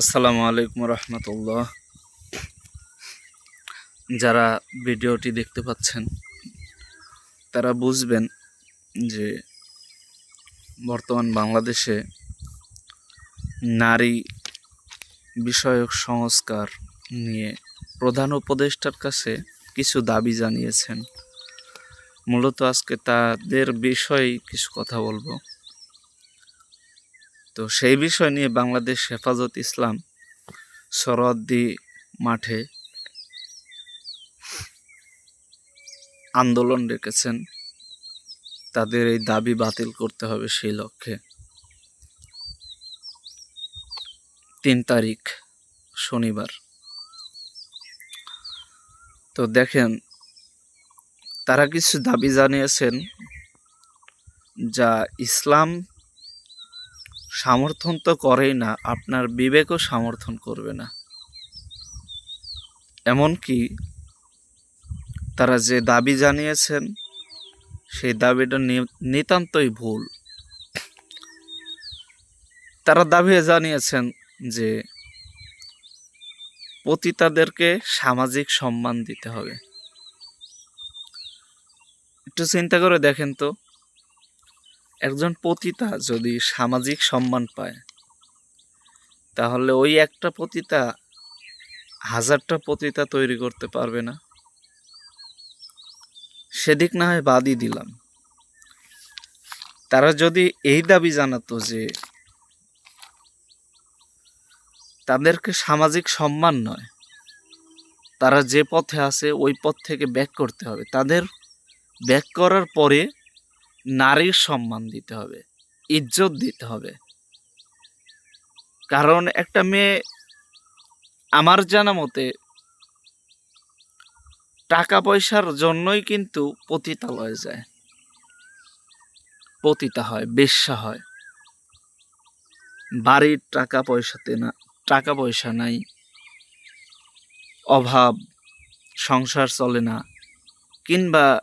আসসালামু আলাইকুম রহমতুল্লাহ। যারা ভিডিওটি দেখতে পাচ্ছেন, তারা বুঝবেন যে বর্তমান বাংলাদেশে নারী বিষয়ক সংস্কার নিয়ে প্রধান উপদেষ্টার কাছে কিছু দাবি জানিয়েছেন। মূলত আজকে তাদের বিষয়ে কিছু কথা বলব। তো সেই বিষয় নিয়ে বাংলাদেশ হেফাজত ইসলাম সরদ্দি মাঠে আন্দোলন রেখেছেন তাদের এই দাবি বাতিল করতে হবে সেই লক্ষ্যে। তিন তারিখ, শনিবার। তো দেখেন, তারা কিছু দাবি জানিয়েছেন যা ইসলাম সমর্থন তো করেই না, আপনার বিবেকও সমর্থন করবে না। এমনকি তারা যে দাবি জানিয়েছেন, সেই দাবিটা নিতান্তই ভুল। তারা দাবি জানিয়েছেন যে পতিতাদেরকে সামাজিক সম্মান দিতে হবে। একটু চিন্তা করে দেখেন তো। একজন পতিতা যদি সামাজিক সম্মান পায়, তাহলে ওই একটা পতিতা হাজারটা পতিতা তৈরি করতে পারবে না। সেদিক না হয় বাদই দিলাম। তারা যদি এই দাবি জানাতো যে তাদেরকে সামাজিক সম্মান নয়, তারা যে পথে আছে ওই পথ থেকে ব্যাক করতে হবে। তাদের ব্যাক করার পরে নারীর সম্মান দিতে হবে, ইজ্জত দিতে হবে। কারণ একটা মেয়ে আমার জানা মতে টাকা পয়সার জন্যই কিন্তু পতিতা পতিতালয়ে যায়। পতিতা হয়, বেশ্যা হয়। বাড়ির টাকা পয়সাতে না টাকা পয়সা নাই। অভাব, সংসার চলে না, কিংবা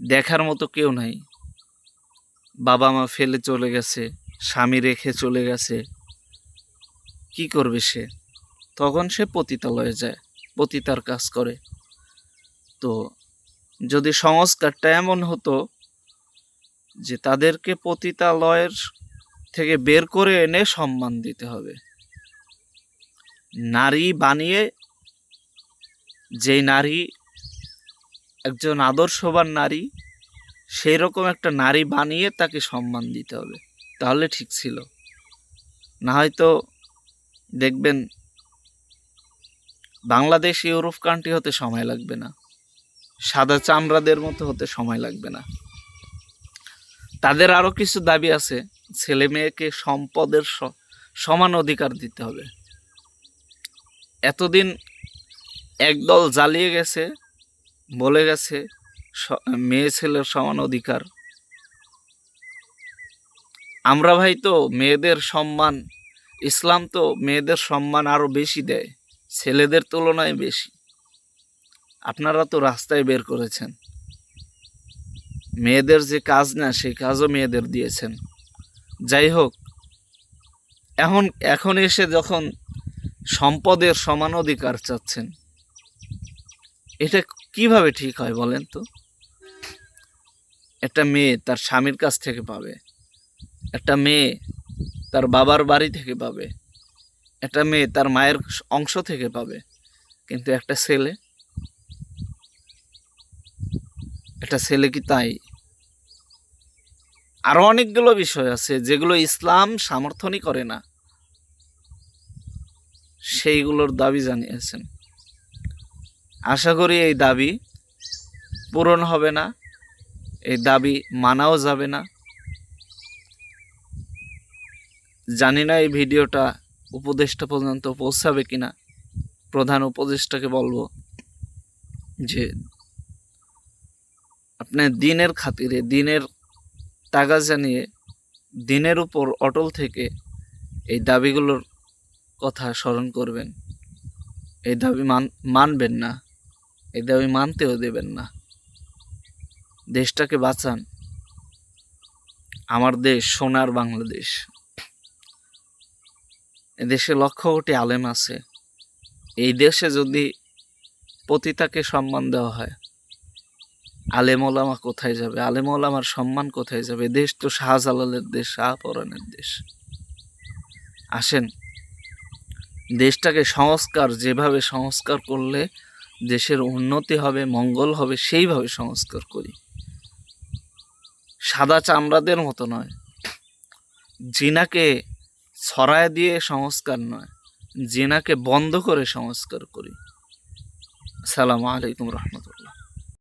দেখার মতো কেউ নাই। বাবা মা ফেলে চলে গেছে, স্বামী রেখে চলে গেছে। কি করবে সে? তখন সে পতিতালয়ে যায়, পতিতার কাজ করে। তো যদি সংস্কারটা এমন হতো যে তাদেরকে পতিতালয়ের থেকে বের করে এনে সম্মান দিতে হবে। নারী বানিয়ে যেই নারী একজন আদর্শবান নারী সেই রকম একটা নারী বানিয়ে তাকে সম্মান দিতে হবে। তাহলে ঠিক ছিল। না হয়তো দেখবেন বাংলাদেশ ইউরোপ কান্ট্রি হতে সময় লাগবে না। সাদা চামড়াদের মতো হতে সময় লাগবে না। তাদের আরও কিছু দাবি আছে, ছেলে মেয়েকে সম্পদের সমান অধিকার দিতে হবে। এতদিন একদল জ্বালিয়ে গেছে, বলে গেছে মেয়ে ছেলের সমান অধিকার। আমরা ভাই তো মেয়েদের সম্মান, ইসলাম তো মেয়েদের সম্মান আরও বেশি দেয়, ছেলেদের তুলনায় বেশি। আপনারা তো রাস্তায় বের করেছেন। মেয়েদের যে কাজ না সেই কাজও মেয়েদের দিয়েছেন। যাই হোক, এখন এখন এসে যখন সম্পদের সমান অধিকার চাচ্ছেন, এটা কীভাবে ঠিক হয় বলেন তো? একটা মেয়ে তার স্বামীর কাছ থেকে পাবে। একটা মেয়ে তার বাবার বাড়ি থেকে পাবে। একটা মেয়ে তার মায়ের অংশ থেকে পাবে। কিন্তু একটা ছেলে? একটা ছেলে কি তাই? আরও অনেকগুলো বিষয় আছে যেগুলো ইসলাম সমর্থনই করে না। সেইগুলোর দাবি জানিয়েছেন। আশা করি এই দাবি পূরণ হবে না। এই দাবি মানাও যাবে না। জানি না এই ভিডিওটা উপদেষ্টা পর্যন্ত পৌঁছাবে কিনা। প্রধান উপদেষ্টাকে বলব যে আপনি দিনের খাতিরে, দিনের টাকা জানিয়ে, দিনের উপর অটল থেকে এই দাবিগুলোর কথা স্মরণ করবেন। এই দাবি মান, মানবেন না। এই দাবি মানতেও দেবেন না। দেশটাকে বাঁচান। আমার দেশ সোনার বাংলাদেশ। এদেশে লক্ষ কোটি আলেম আছে। এই দেশে যদি পতিতাকে সম্মান দেওয়া হয় আলেম ওলামা কোথায় যাবে? আলেম ওলামার সম্মান কোথায় যাবে? দেশ তো শাহজালালের দেশ, শাহপরানের দেশ। আসেন, দেশটাকে সংস্কার, যেভাবে সংস্কার করলে দেশের উন্নতি হবে, মঙ্গল হবে, সেইভাবে সংস্কার করি। সাদা চামড়াদের মতো নয়। জিনাকে ছড়ায় দিয়ে সংস্কার নয়। জিনাকে বন্ধ করে সংস্কার করি। আসসালামু আলাইকুম রহমতুল্লাহ।